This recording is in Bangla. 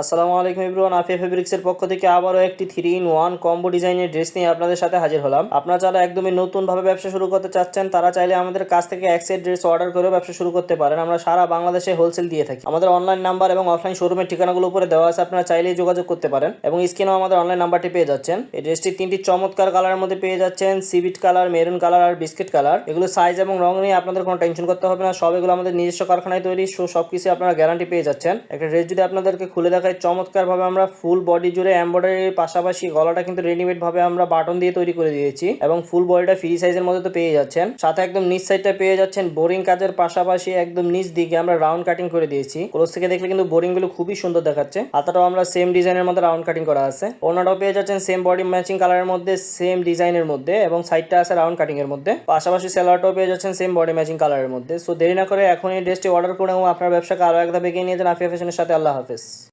আসসালামু আলাইকুম ইব্রুয়ান আফিয়া ফেব্রিক্সের পক্ষ থেকে আবারও একটি থ্রি ইন ওয়ান কম্বো ডিজাইনের ড্রেস নিয়ে আপনাদের সাথে হাজির হলাম। আপনারা যারা একদমই নতুনভাবে ব্যবসা শুরু করতে চাচ্ছেন, তারা চাইলে আমাদের কাছ থেকে এক সেট ড্রেস অর্ডার করে ব্যবসা শুরু করতে পারেন। আমরা সারা বাংলাদেশে হোলসেল দিয়ে থাকি। আমাদের অনলাইন নাম্বার এবং অফলাইন শোরুমের ঠিকানাগুলো উপরে দেওয়া আছে, আপনারা চাইলেই যোগাযোগ করতে পারেন। এবং স্ক্রিনেও আমাদের অনলাইন নাম্বারটি পেয়ে যাচ্ছেন। এই ড্রেসটি তিনটি চমৎকার কালারের মধ্যে পেয়ে যাচ্ছেন। সিভিট কালার মেরুন কালার আর বিস্কিট কালার এগুলো সাইজ এবং রং নিয়ে আপনাদের কোনো টেনশন করতে হবে না। সব এগুলো আমাদের নিজস্ব কারখানায় তৈরি। সো সব কিছু আপনারা গ্যারান্টি পেয়ে যাচ্ছেন। একটা ড্রেস যদি আপনাদেরকে খুলে দেখায়, চমৎকারভাবে আমরা ফুল বডি জুড়ে এমব্রয়ডারির পাশাপাশি গলাটা কিন্তু রেডিমেড ভাবে আমরা বাটন দিয়ে তৈরি করে দিয়েছি এবং ফুল বডিটা ফ্রি সাইজের মধ্যে তো পেয়ে যাচ্ছেন। সাথে একদম নিচ সাইডটা পেয়ে যাচ্ছেন বোরিং কাজের পাশাপাশি একদম নিচ দিকে আমরা রাউন্ড কাটিং করে দিয়েছি। ক্লোজ থেকে দেখলে কিন্তু বোরিংগুলো খুবই সুন্দর দেখাচ্ছে। হাতাটাও আমরা সেম ডিজাইনের মধ্যে রাউন্ড কাটিং করা আছে। ওনাটাও পেয়ে যাচ্ছেন সেম বডি ম্যাচিং কালারের মধ্যে সেম ডিজাইনের মধ্যে এবং সাইডটা আছে রাউন্ড কাটিং এর মধ্যে। পাশাপাশি সেলারটাও পেয়ে যাচ্ছেন সেম বডি ম্যাচিং কালারের মধ্যে। সো দেরি না করে এখন এই ড্রেসটি অর্ডার করে আপনার ব্যবসাকে আরও এক ধাপ এগিয়ে নিয়ে যান। আফিয়া ফ্যাশনের সাথে আল্লাহ হাফেজ।